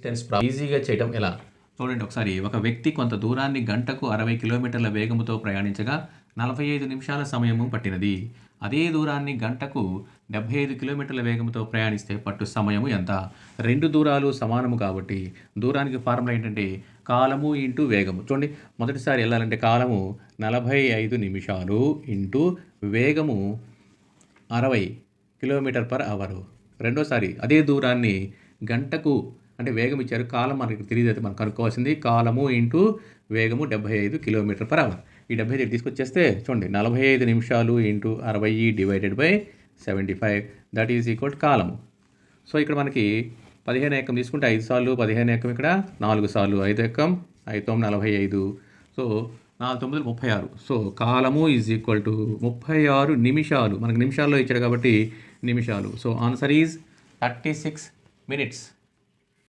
Distance ఈజీగా చేయడం ఎలా? చూడండి ఒకసారి. ఒక వ్యక్తి కొంత దూరాన్ని గంటకు అరవై కిలోమీటర్ల వేగంతో ప్రయాణించగా నలభై ఐదు నిమిషాల సమయము పట్టినది. అదే దూరాన్ని గంటకు డెబ్బై ఐదు కిలోమీటర్ల వేగంతో ప్రయాణిస్తే పట్టు సమయము ఎంత? రెండు దూరాలు సమానము కాబట్టి దూరానికి ఫార్ములా ఏంటంటే కాలము ఇంటూ వేగము. చూడండి మొదటిసారి వెళ్ళాలంటే కాలము నలభై ఐదు నిమిషాలు ఇంటూ వేగము అరవై కిలోమీటర్ పర్ అవరు. రెండోసారి అదే దూరాన్ని గంటకు అంటే వేగం ఇచ్చారు. కాలం మనకి తెలియదు అయితే మనం కనుక్కోవాల్సింది. కాలము ఇంటూ వేగము డెబ్బై ఐదు కిలోమీటర్ పర్ అవర్. ఈ డెబ్బై ఐదు తీసుకొచ్చేస్తే చూడండి నలభై ఐదు నిమిషాలు ఇంటూ అరవై divided by seventy five. That is equal కాలము. సో ఇక్కడ మనకి పదిహేను ఏకం తీసుకుంటే ఐదు సార్లు పదిహేను ఏకం ఇక్కడ నాలుగు సార్లు ఐదు ఎక్కం ఐదు తొమ్మిది నలభై ఐదు. సో నాలుగు తొమ్మిది ముప్పై ఆరు. సో కాలము ఈజ్ ఈక్వల్ టు ముప్పై ఆరు నిమిషాలు. మనకు నిమిషాల్లో ఇచ్చాడు కాబట్టి నిమిషాలు. So answer is thirty six minutes